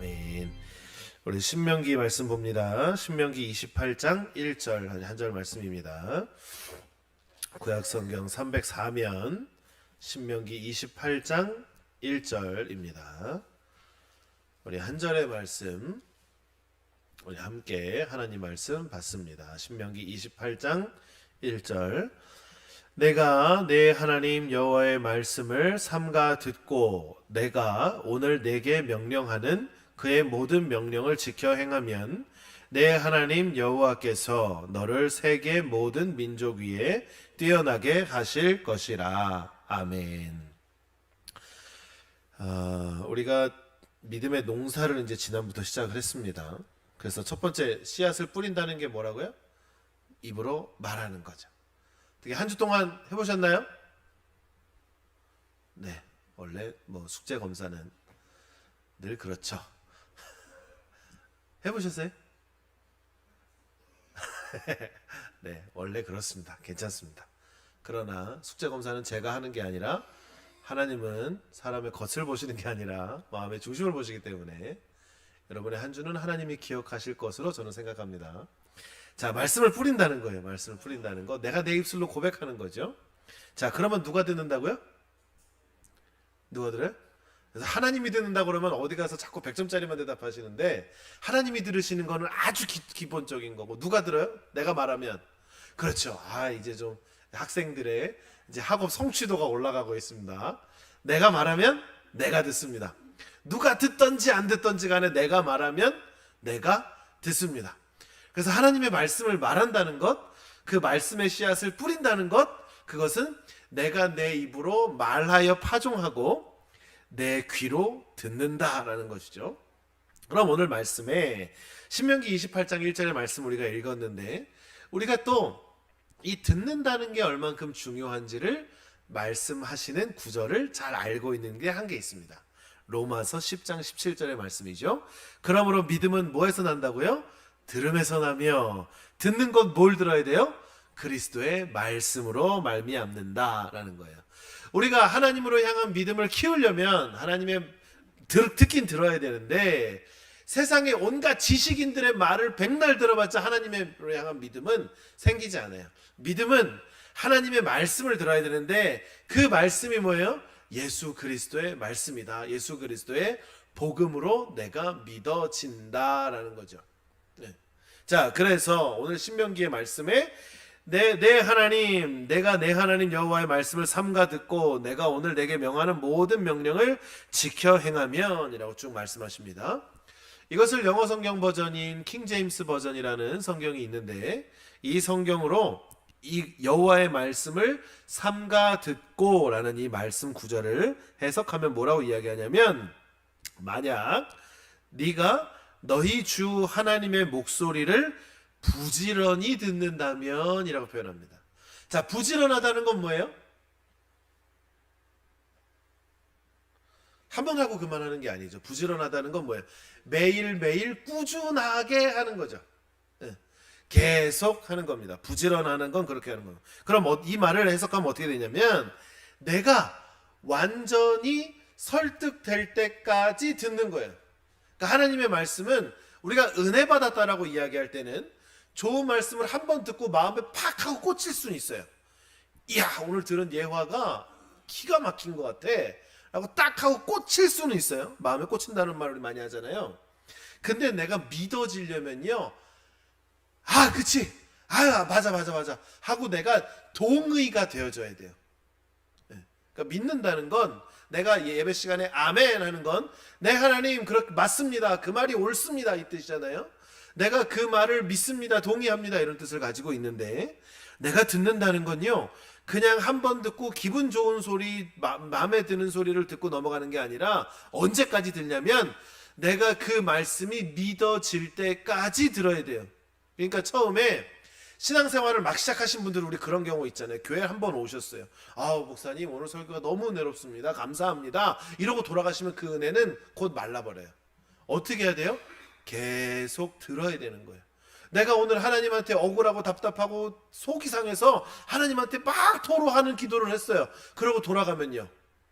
아멘. 우리 신명기 말씀 봅니다. 신명기 28장 1절 한 절 말씀입니다. 구약 성경 304면 신명기 28장 1절입니다. 우리 한 절의 말씀 우리 함께 하나님 말씀 받습니다. 신명기 28장 1절 내가 내 하나님 여호와의 말씀을 삼가 듣고 내가 오늘 내게 명령하는 그의 모든 명령을 지켜 행하면 내 하나님 여호와께서 너를 세계 모든 민족 위에 뛰어나게 하실 것이라. 아멘. 아, 우리가 믿음의 농사를 이제 지난부터 시작을 했습니다. 그래서 첫 번째 씨앗을 뿌린다는 게 뭐라고요? 입으로 말하는 거죠. 어떻게 한 주 동안 해보셨나요? 네, 원래 뭐 숙제 검사는 늘 그렇죠. 해보셨어요? 네, 원래 그렇습니다. 괜찮습니다. 그러나 숙제 검사는 제가 하는 게 아니라 하나님은 사람의 겉을 보시는 게 아니라 마음의 중심을 보시기 때문에 여러분의 한 주는 하나님이 기억하실 것으로 저는 생각합니다. 자, 말씀을 뿌린다는 거예요. 말씀을 뿌린다는 거. 내가 내 입술로 고백하는 거죠. 자, 그러면 누가 듣는다고요? 누가 들어요? 그래서 하나님이 듣는다 그러면 어디 가서 자꾸 100점짜리만 대답하시는데 하나님이 들으시는 거는 아주 기, 본적인 거고 누가 들어요? 내가 말하면 그렇죠. 아, 이제 좀 학생들의 이제 학업 성취도가 올라가고 있습니다. 내가 말하면 내가 듣습니다. 누가 듣던지 안 듣던지 간에 내가 말하면 내가 듣습니다. 그래서 하나님의 말씀을 말한다는 것, 그 말씀의 씨앗을 뿌린다는 것, 그것은 내가 내 입으로 말하여 파종하고 내 귀로 듣는다라는 것이죠. 그럼 오늘 말씀에 신명기 28장 1절의 말씀 우리가 읽었는데 우리가 또 이 듣는다는 게 얼만큼 중요한지를 말씀하시는 구절을 잘 알고 있는 게한게 있습니다. 로마서 10장 17절의 말씀이죠. 그러므로 믿음은 뭐에서 난다고요? 들음에서 나며 듣는 것 뭘 들어야 돼요? 그리스도의 말씀으로 말미암는다라는 거예요. 우리가 하나님으로 향한 믿음을 키우려면 하나님의 들, 듣긴 들어야 되는데 세상의 온갖 지식인들의 말을 백날 들어봤자 하나님으로 향한 믿음은 생기지 않아요. 믿음은 하나님의 말씀을 들어야 되는데 그 말씀이 뭐예요? 예수 그리스도의 말씀이다. 예수 그리스도의 복음으로 내가 믿어진다라는 거죠. 네. 자, 그래서 오늘 신명기의 말씀에 내, 내 하나님, 내가 내 하나님 여호와의 말씀을 삼가 듣고 내가 오늘 내게 명하는 모든 명령을 지켜 행하면이라고 쭉 말씀하십니다. 이것을 영어 성경 버전인 킹 제임스 버전이라는 성경이 있는데 이 성경으로 이 여호와의 말씀을 삼가 듣고라는 이 말씀 구절을 해석하면 뭐라고 이야기하냐면 만약 네가 너희 주 하나님의 목소리를 부지런히 듣는다면이라고 표현합니다. 자, 부지런하다는 건 뭐예요? 한 번 하고 그만하는 게 아니죠. 부지런하다는 건 뭐예요? 매일매일 꾸준하게 하는 거죠. 예. 계속 하는 겁니다. 부지런하는 건 그렇게 하는 겁니다. 그럼 어, 이 말을 해석하면 어떻게 되냐면 내가 완전히 설득될 때까지 듣는 거예요. 그러니까 하나님의 말씀은 우리가 은혜 받았다라고 이야기할 때는 좋은 말씀을 한 번 듣고 마음에 팍 하고 꽂힐 수는 있어요. 이야, 오늘 들은 예화가 기가 막힌 것 같아. 라고 딱 하고 꽂힐 수는 있어요. 마음에 꽂힌다는 말을 많이 하잖아요. 근데 내가 믿어지려면요. 아, 그치. 아, 맞아, 맞아, 맞아. 하고 내가 동의가 되어져야 돼요. 네. 그러니까 믿는다는 건 내가 예배 시간에 아멘 하는 건 내 하나님 그렇게 맞습니다. 그 말이 옳습니다. 이 뜻이잖아요. 내가 그 말을 믿습니다. 동의합니다. 이런 뜻을 가지고 있는데 내가 듣는다는 건요. 그냥 한 번 듣고 기분 좋은 소리, 마, 마음에 드는 소리를 듣고 넘어가는 게 아니라 언제까지 듣냐면 내가 그 말씀이 믿어질 때까지 들어야 돼요. 그러니까 처음에 신앙생활을 막 시작하신 분들은 우리 그런 경우 있잖아요. 교회 한 번 오셨어요. 아우 목사님 오늘 설교가 너무 은혜롭습니다. 감사합니다. 이러고 돌아가시면 그 은혜는 곧 말라버려요. 어떻게 해야 돼요? 계속 들어야 되는 거예요. 내가 오늘 하나님한테 억울하고 답답하고 속이 상해서 하나님한테 막 토로하는 기도를 했어요. 그러고 돌아가면요.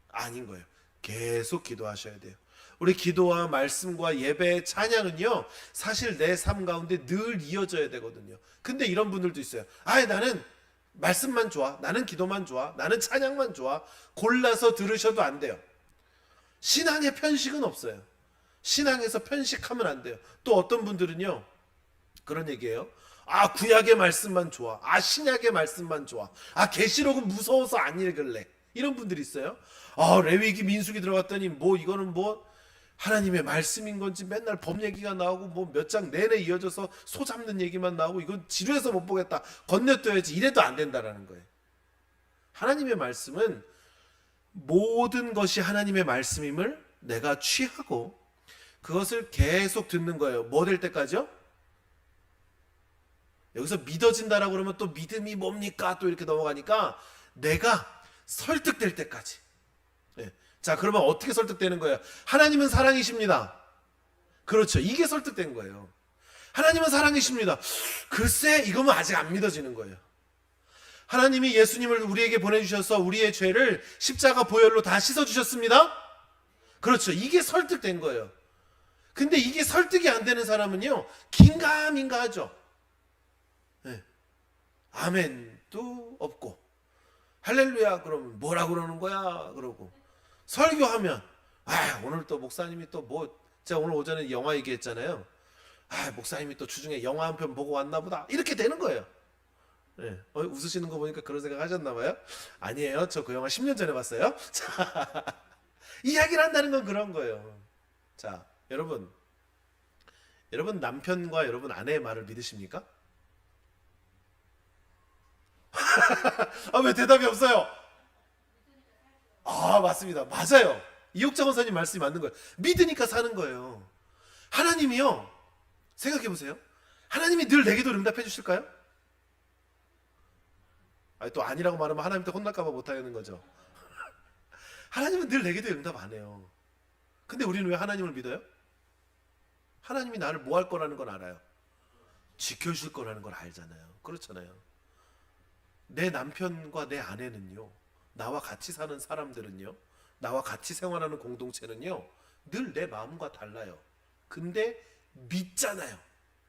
아닌 거예요. 계속 기도하셔야 돼요. 우리 기도와 말씀과 예배, 찬양은요, 사실 내 삶 가운데 늘 이어져야 되거든요. 근데 이런 분들도 있어요. 아, 나는 말씀만 좋아. 나는 기도만 좋아. 나는 찬양만 좋아. 골라서 들으셔도 안 돼요. 신앙의 편식은 없어요. 신앙에서 편식하면 안 돼요. 또 어떤 분들은요, 그런 얘기예요. 아, 구약의 말씀만 좋아. 아, 신약의 말씀만 좋아. 아, 계시록은 무서워서 안 읽을래. 이런 분들이 있어요. 아, 레위기 민수기 들어갔더니 뭐 이거는 뭐 하나님의 말씀인 건지 맨날 법 얘기가 나오고 뭐 몇 장 내내 이어져서 소 잡는 얘기만 나오고 이건 지루해서 못 보겠다. 건너뛰어야지. 이래도 안 된다라는 거예요. 하나님의 말씀은 모든 것이 하나님의 말씀임을 내가 취하고 그것을 계속 듣는 거예요. 뭐 될 때까지요? 여기서 믿어진다라고 그러면 또 믿음이 뭡니까? 또 이렇게 넘어가니까 내가 설득될 때까지. 예. 자, 그러면 어떻게 설득되는 거예요? 하나님은 사랑이십니다. 그렇죠. 이게 설득된 거예요. 하나님은 사랑이십니다. 글쎄, 이거면 아직 안 믿어지는 거예요. 하나님이 예수님을 우리에게 보내주셔서 우리의 죄를 십자가 보혈로 다 씻어주셨습니다. 그렇죠. 이게 설득된 거예요. 근데 이게 설득이 안 되는 사람은요, 긴가민가 하죠. 네. 아멘도 없고, 할렐루야, 그러면 뭐라 그러는 거야? 그러고, 설교하면, 아, 오늘 또 목사님이 또 뭐, 제가 오늘 오전에 영화 얘기했잖아요. 아, 목사님이 또 주중에 영화 한 편 보고 왔나 보다. 이렇게 되는 거예요. 네. 어, 웃으시는 거 보니까 그런 생각 하셨나 봐요? 아니에요. 저 그 영화 10년 전에 봤어요. 자, 이야기를 한다는 건 그런 거예요. 자, 여러분. 여러분 남편과 여러분 아내의 말을 믿으십니까? 아, 왜 대답이 없어요? 아, 맞습니다. 맞아요. 이옥자 원사님 말씀이 맞는 거예요. 믿으니까 사는 거예요. 하나님이요. 생각해 보세요. 하나님이 늘 내 기도를 응답해 주실까요? 아니, 또 아니라고 말하면 하나님한테 혼날까봐 못하겠는 거죠. 하나님은 늘 내 기도에 응답 안 해요. 근데 우리는 왜 하나님을 믿어요? 하나님이 나를 뭐 할 거라는 건 알아요. 지켜줄 거라는 걸 알잖아요. 그렇잖아요. 내 남편과 내 아내는요, 나와 같이 사는 사람들은요, 나와 같이 생활하는 공동체는요, 늘 내 마음과 달라요. 근데 믿잖아요.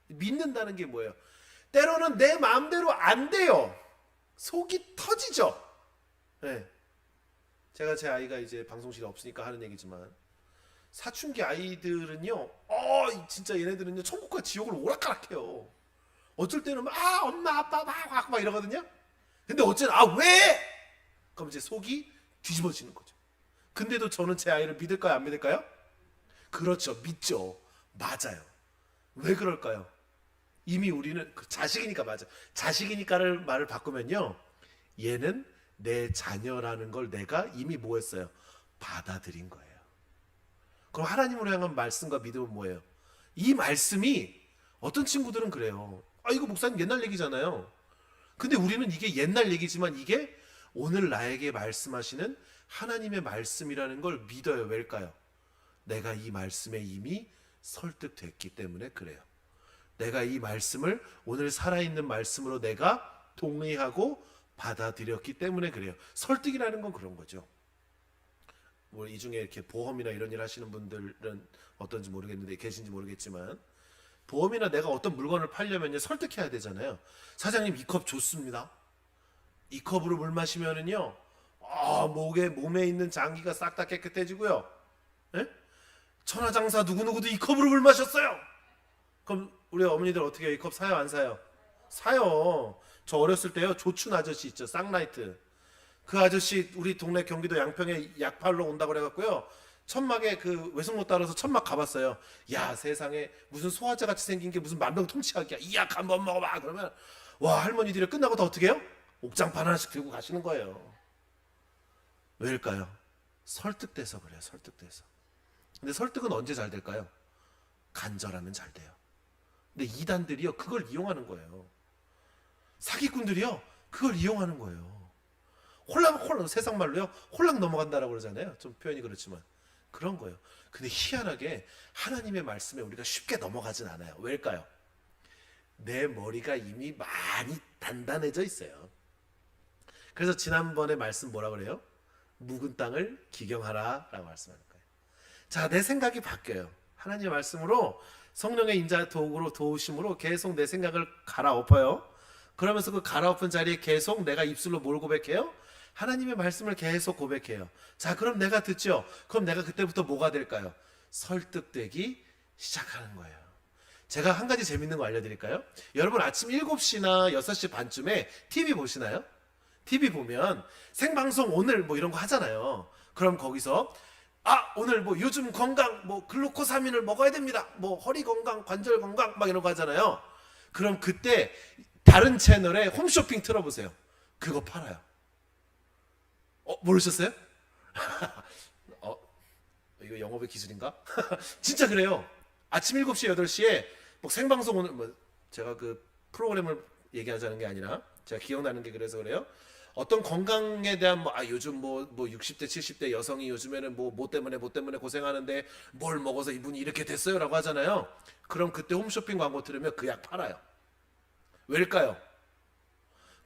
믿는다는 게 뭐예요? 때로는 내 마음대로 안 돼요. 속이 터지죠. 네. 제가 제 아이가 이제 방송실에 없으니까 하는 얘기지만 사춘기 아이들은요, 어, 진짜 얘네들은요, 천국과 지옥을 오락가락해요. 어쩔 때는 막, 아, 엄마, 아빠, 막, 막, 막 이러거든요. 근데 어쨌든, 아, 왜? 그럼 이제 속이 뒤집어지는 거죠. 근데도 저는 제 아이를 믿을까요, 안 믿을까요? 그렇죠, 믿죠. 맞아요. 왜 그럴까요? 이미 우리는 그 자식이니까 맞아. 자식이니까를 말을 바꾸면요. 얘는 내 자녀라는 걸 내가 이미 뭐 했어요? 받아들인 거예요. 그럼 하나님으로 향한 말씀과 믿음은 뭐예요? 이 말씀이 어떤 친구들은 그래요. 아, 이거 목사님 옛날 얘기잖아요. 근데 우리는 이게 옛날 얘기지만 이게 오늘 나에게 말씀하시는 하나님의 말씀이라는 걸 믿어요. 왜일까요? 내가 이 말씀에 이미 설득됐기 때문에 그래요. 내가 이 말씀을 오늘 살아있는 말씀으로 내가 동의하고 받아들였기 때문에 그래요. 설득이라는 건 그런 거죠. 뭐 이 중에 이렇게 보험이나 이런 일 하시는 분들은 어떤지 모르겠는데 계신지 모르겠지만 보험이나 내가 어떤 물건을 팔려면 설득해야 되잖아요. 사장님 이 컵 좋습니다. 이 컵으로 물 마시면은요, 아 목에 몸에 있는 장기가 싹 다 깨끗해지고요. 예? 천하장사 누구 누구도 이 컵으로 물 마셨어요. 그럼 우리 어머니들 어떻게? 이 컵 사요 안 사요? 사요. 저 어렸을 때요 조춘 아저씨 있죠 쌍라이트. 그 아저씨 우리 동네 경기도 양평에 약 팔러 온다고 그래갖고요. 천막에 그 외숙모 따라서 천막 가봤어요. 야 세상에 무슨 소화제 같이 생긴 게 무슨 만병통치약이야. 이 약 한 번 먹어봐. 그러면 와 할머니들이 끝나고 다 어떻게 해요? 옥장판 하나씩 들고 가시는 거예요. 왜일까요? 설득돼서 그래요. 설득돼서. 근데 설득은 언제 잘 될까요? 간절하면 잘 돼요. 근데 이단들이요 그걸 이용하는 거예요. 사기꾼들이요 그걸 이용하는 거예요. 홀랑 홀랑 세상 말로요 홀랑 넘어간다라고 그러잖아요. 좀 표현이 그렇지만 그런 거예요. 근데 희한하게 하나님의 말씀에 우리가 쉽게 넘어가진 않아요. 왜일까요? 내 머리가 이미 많이 단단해져 있어요. 그래서 지난번에 말씀 뭐라 그래요? 묵은 땅을 기경하라라고 말씀하는 거예요. 자, 내 생각이 바뀌어요. 하나님의 말씀으로 성령의 인자 도구로 도우심으로 계속 내 생각을 갈아엎어요. 그러면서 그 갈아엎은 자리에 계속 내가 입술로 뭘 고백해요? 하나님의 말씀을 계속 고백해요. 자, 그럼 내가 듣죠? 그럼 내가 그때부터 뭐가 될까요? 설득되기 시작하는 거예요. 제가 한 가지 재밌는 거 알려드릴까요? 여러분 아침 7시나 6시 반쯤에 TV 보시나요? TV 보면 생방송 오늘 뭐 이런 거 하잖아요. 그럼 거기서 아 오늘 뭐 요즘 건강 뭐 글루코사민을 먹어야 됩니다. 뭐 허리 건강, 관절 건강 막 이런 거 하잖아요. 그럼 그때 다른 채널에 홈쇼핑 틀어보세요. 그거 팔아요. 어 모르셨어요? 어 이거 영업의 기술인가? 진짜 그래요. 아침 7시 8시에 뭐 생방송 오늘 뭐 제가 그 프로그램을 얘기하자는 게 아니라 제가 기억나는 게 그래서 그래요. 어떤 건강에 대한 뭐 아 요즘 뭐뭐 60대 70대 여성이 요즘에는 뭐뭐 때문에 뭐 때문에 고생하는데 뭘 먹어서 이분이 이렇게 됐어요라고 하잖아요. 그럼 그때 홈쇼핑 광고 들으면 그 약 팔아요. 왜일까요?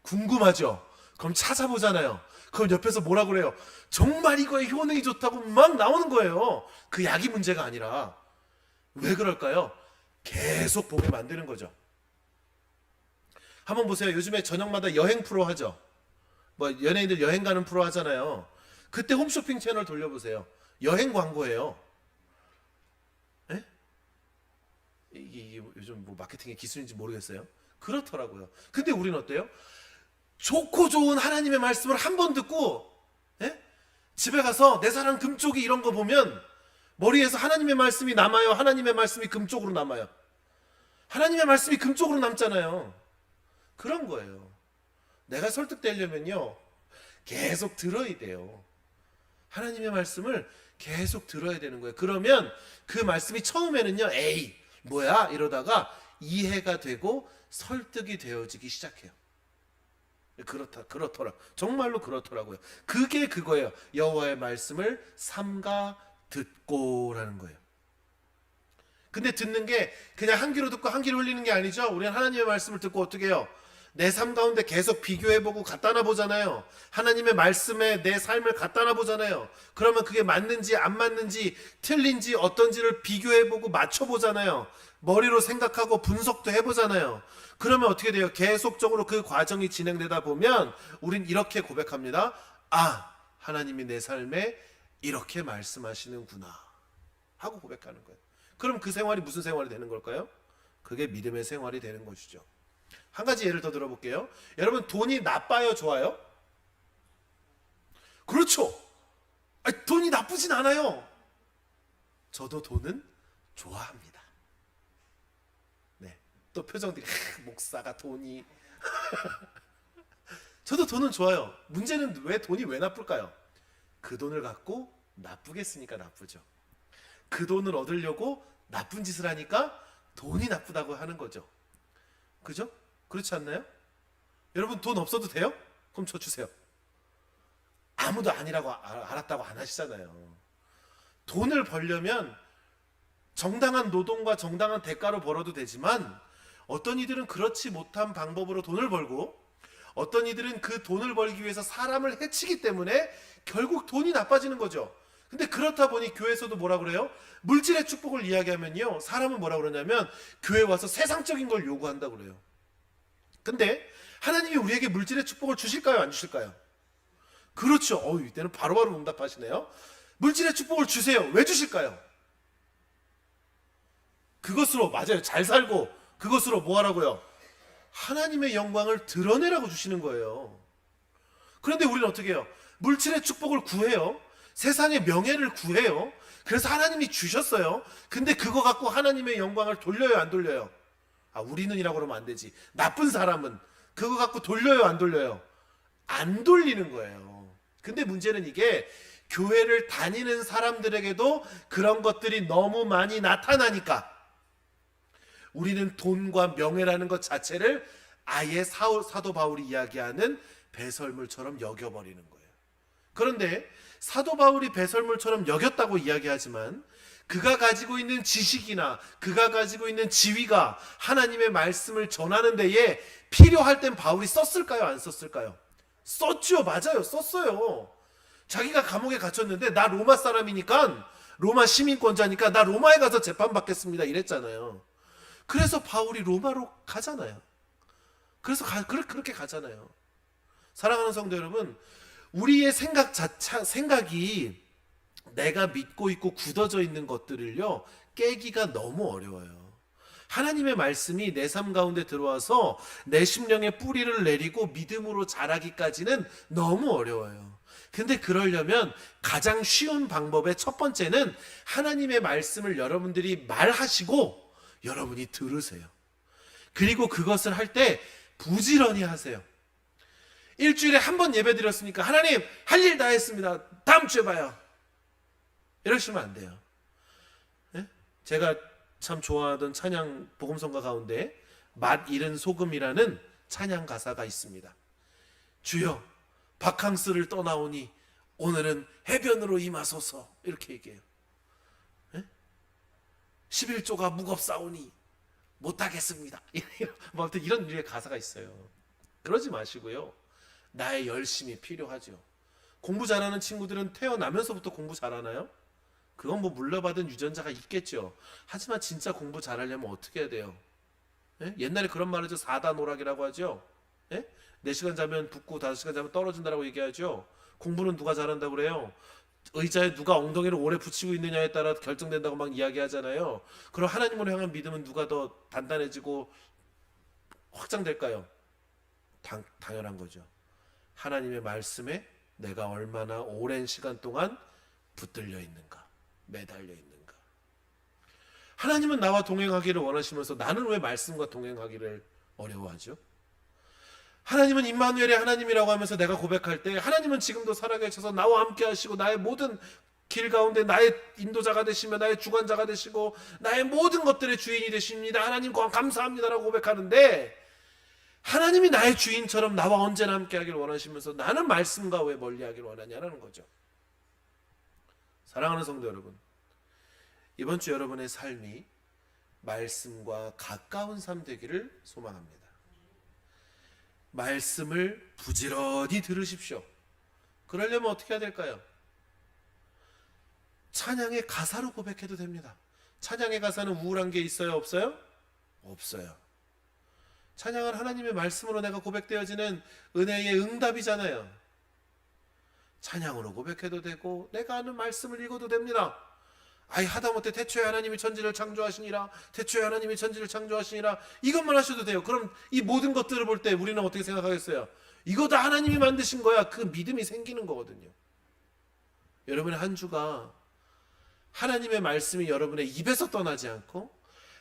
궁금하죠? 그럼 찾아보잖아요. 그럼 옆에서 뭐라 그래요? 정말 이거에 효능이 좋다고 막 나오는 거예요. 그 약이 문제가 아니라. 왜 그럴까요? 계속 보게 만드는 거죠. 한번 보세요. 요즘에 저녁마다 여행 프로 하죠. 뭐 연예인들 여행 가는 프로 하잖아요. 그때 홈쇼핑 채널 돌려보세요. 여행 광고예요. 에? 이게, 이게 요즘 뭐 마케팅의 기술인지 모르겠어요. 그렇더라고요. 근데 우리는 어때요? 좋고 좋은 하나님의 말씀을 한 번 듣고 에? 집에 가서 내 사랑 금쪽이 이런 거 보면 머리에서 하나님의 말씀이 남아요. 하나님의 말씀이 금쪽으로 남아요. 하나님의 말씀이 금쪽으로 남잖아요. 그런 거예요. 내가 설득되려면요. 계속 들어야 돼요. 하나님의 말씀을 계속 들어야 되는 거예요. 그러면 그 말씀이 처음에는요. 에이, 뭐야? 이러다가 이해가 되고 설득이 되어지기 시작해요. 그렇다, 그렇더라. 정말로 그렇더라고요. 그게 그거예요. 여호와의 말씀을 삼가 듣고라는 거예요. 근데 듣는 게 그냥 한 귀로 듣고 한 귀로 흘리는 게 아니죠. 우리는 하나님의 말씀을 듣고 어떻게 해요? 내 삶 가운데 계속 비교해보고 갖다 놔 보잖아요. 하나님의 말씀에 내 삶을 갖다 놔 보잖아요. 그러면 그게 맞는지 안 맞는지 틀린지 어떤지를 비교해보고 맞춰보잖아요. 머리로 생각하고 분석도 해보잖아요. 그러면 어떻게 돼요? 계속적으로 그 과정이 진행되다 보면 우린 이렇게 고백합니다. 아, 하나님이 내 삶에 이렇게 말씀하시는구나. 하고 고백하는 거예요. 그럼 그 생활이 무슨 생활이 되는 걸까요? 그게 믿음의 생활이 되는 것이죠. 한 가지 예를 더 들어볼게요. 여러분 돈이 나빠요, 좋아요? 그렇죠. 아니, 돈이 나쁘진 않아요. 저도 돈은 좋아합니다. 네. 또 표정들이 하, 목사가 돈이 저도 돈은 좋아요. 문제는 왜 돈이 왜 나쁠까요? 그 돈을 갖고 나쁘게 쓰니까 나쁘죠. 그 돈을 얻으려고 나쁜 짓을 하니까 돈이 나쁘다고 하는 거죠. 그죠? 그렇지 않나요? 여러분 돈 없어도 돼요? 그럼 저 주세요. 아무도 아니라고 아- 알았다고 안 하시잖아요. 돈을 벌려면 정당한 노동과 정당한 대가로 벌어도 되지만 어떤 이들은 그렇지 못한 방법으로 돈을 벌고 어떤 이들은 그 돈을 벌기 위해서 사람을 해치기 때문에 결국 돈이 나빠지는 거죠. 근데 그렇다 보니 교회에서도 뭐라 그래요? 물질의 축복을 이야기하면요. 사람은 뭐라 그러냐면 교회 와서 세상적인 걸 요구한다 그래요. 근데 하나님이 우리에게 물질의 축복을 주실까요? 안 주실까요? 그렇죠. 어, 이때는 바로바로 응답하시네요. 물질의 축복을 주세요. 왜 주실까요? 그것으로 맞아요. 잘 살고 그것으로 뭐 하라고요? 하나님의 영광을 드러내라고 주시는 거예요. 그런데 우리는 어떻게 해요? 물질의 축복을 구해요. 세상의 명예를 구해요. 그래서 하나님이 주셨어요. 근데 그거 갖고 하나님의 영광을 돌려요, 안 돌려요? 아, 우리는이라고 그러면 안 되지. 나쁜 사람은 그거 갖고 돌려요, 안 돌려요? 안 돌리는 거예요. 근데 문제는 이게 교회를 다니는 사람들에게도 그런 것들이 너무 많이 나타나니까 우리는 돈과 명예라는 것 자체를 아예 사도, 사도 바울이 이야기하는 배설물처럼 여겨버리는 거예요. 그런데 사도 바울이 배설물처럼 여겼다고 이야기하지만 그가 가지고 있는 지식이나 그가 가지고 있는 지위가 하나님의 말씀을 전하는 데에 필요할 땐 바울이 썼을까요? 안 썼을까요? 썼죠. 맞아요. 썼어요. 자기가 감옥에 갇혔는데 나 로마 사람이니까 로마 시민권자니까 나 로마에 가서 재판 받겠습니다. 이랬잖아요. 그래서 바울이 로마로 가잖아요. 그래서 가, 그렇게 가잖아요. 사랑하는 성도 여러분, 우리의 생각 자체, 생각이 내가 믿고 있고 굳어져 있는 것들을요, 깨기가 너무 어려워요. 하나님의 말씀이 내 삶 가운데 들어와서 내 심령에 뿌리를 내리고 믿음으로 자라기까지는 너무 어려워요. 근데 그러려면 가장 쉬운 방법의 첫 번째는 하나님의 말씀을 여러분들이 말하시고 여러분이 들으세요. 그리고 그것을 할 때 부지런히 하세요. 일주일에 한 번 예배 드렸으니까 하나님 할 일 다 했습니다. 다음 주에 봐요. 이러시면 안 돼요. 예? 제가 참 좋아하던 찬양 복음성가 가운데 맛 잃은 소금이라는 찬양 가사가 있습니다. 주여 바캉스를 떠나오니 오늘은 해변으로 임하소서 이렇게 얘기해요. 예? 11조가 무겁사오니 못하겠습니다. 뭐 아무튼 이런 류의 가사가 있어요. 그러지 마시고요. 나의 열심이 필요하죠. 공부 잘하는 친구들은 태어나면서부터 공부 잘하나요? 그건 뭐 물려받은 유전자가 있겠죠. 하지만 진짜 공부 잘하려면 어떻게 해야 돼요? 예? 옛날에 그런 말 하죠. 사다노락이라고 하죠. 예? 4시간 자면 붓고 5시간 자면 떨어진다라고 얘기하죠. 공부는 누가 잘한다고 그래요? 의자에 누가 엉덩이를 오래 붙이고 있느냐에 따라 결정된다고 막 이야기하잖아요. 그럼 하나님을 향한 믿음은 누가 더 단단해지고 확장될까요? 당, 당연한 거죠. 하나님의 말씀에 내가 얼마나 오랜 시간 동안 붙들려 있는가, 매달려 있는가. 하나님은 나와 동행하기를 원하시면서 나는 왜 말씀과 동행하기를 어려워하죠? 하나님은 임마누엘의 하나님이라고 하면서 내가 고백할 때 하나님은 지금도 살아계셔서 나와 함께 하시고 나의 모든 길 가운데 나의 인도자가 되시며 나의 주관자가 되시고 나의 모든 것들의 주인이 되십니다. 하나님 감사합니다라고 고백하는데 하나님이 나의 주인처럼 나와 언제나 함께 하길 원하시면서 나는 말씀과 왜 멀리 하길 원하냐라는 거죠. 사랑하는 성도 여러분, 이번 주 여러분의 삶이 말씀과 가까운 삶 되기를 소망합니다. 말씀을 부지런히 들으십시오. 그러려면 어떻게 해야 될까요? 찬양의 가사로 고백해도 됩니다. 찬양의 가사는 우울한 게 있어요? 없어요? 없어요. 찬양은 하나님의 말씀으로 내가 고백되어지는 은혜의 응답이잖아요. 찬양으로 고백해도 되고 내가 아는 말씀을 읽어도 됩니다. 아이 하다못해 태초에 하나님이 천지를 창조하시니라 태초에 하나님이 천지를 창조하시니라 이것만 하셔도 돼요. 그럼 이 모든 것들을 볼 때 우리는 어떻게 생각하겠어요? 이거 다 하나님이 만드신 거야. 그 믿음이 생기는 거거든요. 여러분의 한 주가 하나님의 말씀이 여러분의 입에서 떠나지 않고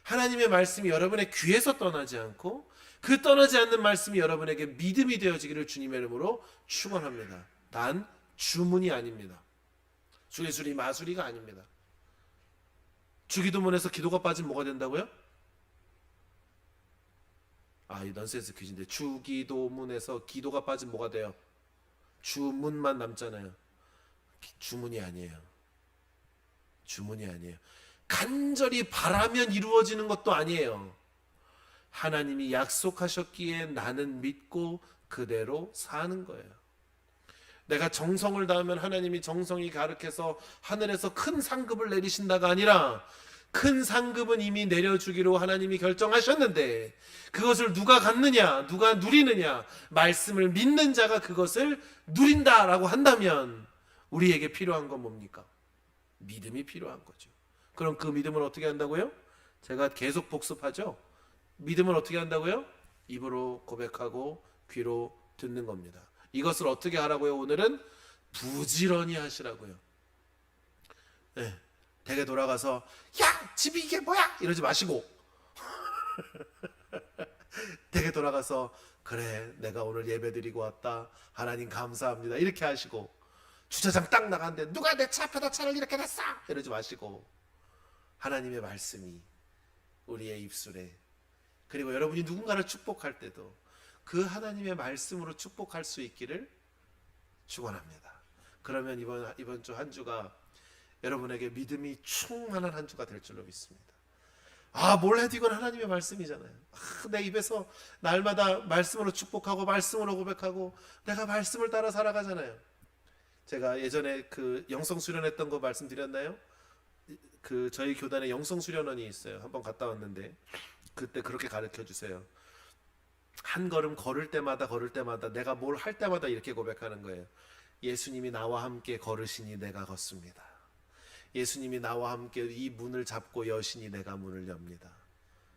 하나님의 말씀이 여러분의 귀에서 떠나지 않고 그 떠나지 않는 말씀이 여러분에게 믿음이 되어지기를 주님의 이름으로 축원합니다. 단 주문이 아닙니다. 주예술이 마술이가 아닙니다. 주기도문에서 기도가 빠지면 뭐가 된다고요? 아, 이 넌센스 퀴즈인데 주기도문에서 기도가 빠지면 뭐가 돼요? 주문만 남잖아요. 기- 주문이 아니에요. 주문이 아니에요. 간절히 바라면 이루어지는 것도 아니에요. 하나님이 약속하셨기에 나는 믿고 그대로 사는 거예요. 내가 정성을 다하면 하나님이 정성이 가득해서 하늘에서 큰 상급을 내리신다가 아니라 큰 상급은 이미 내려주기로 하나님이 결정하셨는데 그것을 누가 갖느냐, 누가 누리느냐, 말씀을 믿는 자가 그것을 누린다라고 한다면 우리에게 필요한 건 뭡니까? 믿음이 필요한 거죠. 그럼 그 믿음을 어떻게 한다고요? 제가 계속 복습하죠. 믿음을 어떻게 한다고요? 입으로 고백하고 귀로 듣는 겁니다. 이것을 어떻게 하라고요? 오늘은 부지런히 하시라고요. 네. 댁에 돌아가서 야 집이 이게 뭐야 이러지 마시고 댁에 돌아가서 그래 내가 오늘 예배 드리고 왔다 하나님 감사합니다 이렇게 하시고 주차장 딱 나갔는데 누가 내 차 앞에다 차를 이렇게 냈어 이러지 마시고 하나님의 말씀이 우리의 입술에 그리고 여러분이 누군가를 축복할 때도 그 하나님의 말씀으로 축복할 수 있기를 축원합니다. 그러면 이번 이번 주 한 주가 여러분에게 믿음이 충만한 한 주가 될 줄로 믿습니다. 아, 뭘 해도 이건 하나님의 말씀이잖아요. 아, 내 입에서 날마다 말씀으로 축복하고 말씀으로 고백하고 내가 말씀을 따라 살아가잖아요. 제가 예전에 그 영성 수련했던 거 말씀드렸나요? 그 저희 교단에 영성 수련원이 있어요. 한번 갔다 왔는데 그때 그렇게 가르쳐 주세요. 한 걸음 걸을 때마다 걸을 때마다 내가 뭘 할 때마다 이렇게 고백하는 거예요. 예수님이 나와 함께 걸으시니 내가 걷습니다. 예수님이 나와 함께 이 문을 잡고 여시니 내가 문을 엽니다.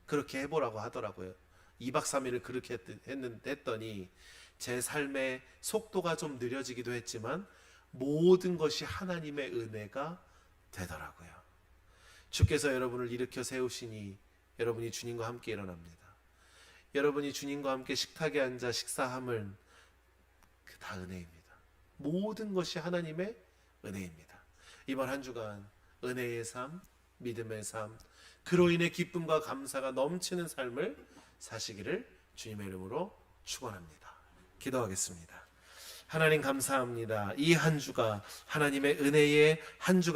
그렇게 해보라고 하더라고요. 2박 3일을 그렇게 했- 했는, 했더니 제 삶의 속도가 좀 느려지기도 했지만 모든 것이 하나님의 은혜가 되더라고요. 주께서 여러분을 일으켜 세우시니 여러분이 주님과 함께 일어납니다. 여러분이 주님과 함께 식탁에 앉아 식사함은 그다 은혜입니다. 모든 것이 하나님의 은혜입니다. 이번 한 주간 은혜의 삶, 믿음의 삶, 그로 인해 기쁨과 감사가 넘치는 삶을 사시기를 주님의 이름으로 축원합니다. 기도하겠습니다. 하나님 감사합니다. 이 한 주가 하나님의 은혜의 한 주가